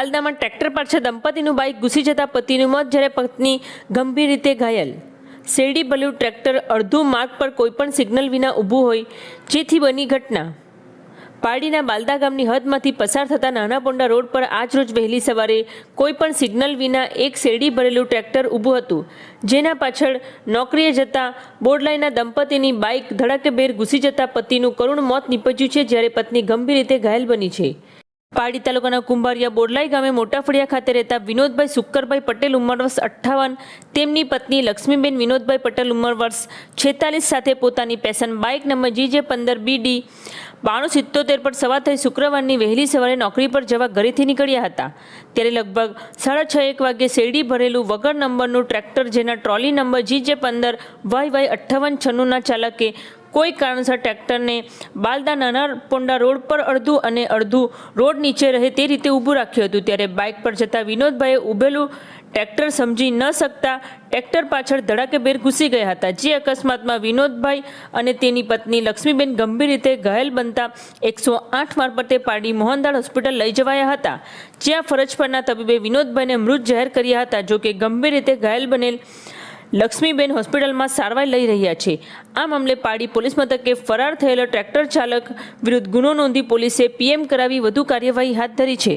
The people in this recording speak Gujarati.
બાલદામાં ટ્રેક્ટર પાછળ દંપતીનું બાઇક ઘૂસી જતા પતિનું મોત જ્યારે પત્ની ગંભીર રીતે ઘાયલ. શેરડી ભરેલું ટ્રેક્ટર અડધું માર્ગ પર કોઈપણ સિગ્નલ વિના ઊભું હોય, જેથી બની ઘટના. પારડીના બાલદા ગામની હદમાંથી પસાર થતા નાના પોંડા રોડ પર આજરોજ વહેલી સવારે કોઈપણ સિગ્નલ વિના એક શેરડી ભરેલું ટ્રેક્ટર ઊભું હતું, જેના પાછળ નોકરીએ જતા બોર્ડલાઈના દંપતીની બાઇક ધડાકેભેર ઘૂસી જતા પતિનું કરુણ મોત નીપજ્યું છે જ્યારે પત્ની ગંભીર રીતે ઘાયલ બની છે. પારડી તાલુકાના કુંભારિયા બોરલાઈ ગામે મોટા ફળિયા ખાતે રહેતા વિનોદભાઈ સુક્કરભાઈ પટેલ ઉંમર વર્ષ અઠ્ઠાવન, તેમની પત્ની લક્ષ્મીબેન વિનોદભાઈ પટેલ ઉંમર વર્ષ છેતાલીસ સાથે પોતાની પેશન બાઇક નંબર જીજે પંદર બીડી બાણું સિત્તોતેર પર સવાર થઈ શુક્રવારની વહેલી સવારે નોકરી પર જવા ઘરેથી નીકળ્યા હતા. ત્યારે લગભગ સાડા છ, એક વાગે શેરડી ભરેલું વગર નંબરનું ટ્રેક્ટર જેના ટ્રોલી નંબર જીજે પંદર વાય વાય અઠ્ઠાવન છન્નુંના ચાલકે કોઈ કારણસર ટ્રેક્ટરને બાલદા નાના પોંડા રોડ પર અડધું અને અડધું રોડ નીચે રહે તે રીતે ઊભું રાખ્યું હતું. ત્યારે બાઇક પર જતા વિનોદભાઈએ ઊભેલું ટ્રેક્ટર સમજી ન શકતા ટ્રેક્ટર પાછળ ધડાકેભેર ઘૂસી ગયા હતા. જે અકસ્માતમાં વિનોદભાઈ અને તેની પત્ની લક્ષ્મીબેન ગંભીર રીતે ઘાયલ બનતા એકસો આઠ મારફતે પાડી મોહનદાળ હોસ્પિટલ લઈ જવાયા હતા. જ્યાં ફરજ પરના તબીબે વિનોદભાઈને મૃત જાહેર કર્યા હતા. જોકે ગંભીર રીતે ઘાયલ બનેલ લક્ષ્મીબેન હોસ્પિટલમાં સારવાર લઈ રહ્યા છે. આ મામલે પાડી પોલીસ મથકે ફરાર થયેલો ટ્રેક્ટર ચાલક વિરુદ્ધ ગુનો નોંધી પોલીસે પીએમ કરાવી વધુ કાર્યવાહી હાથ ધરી છે.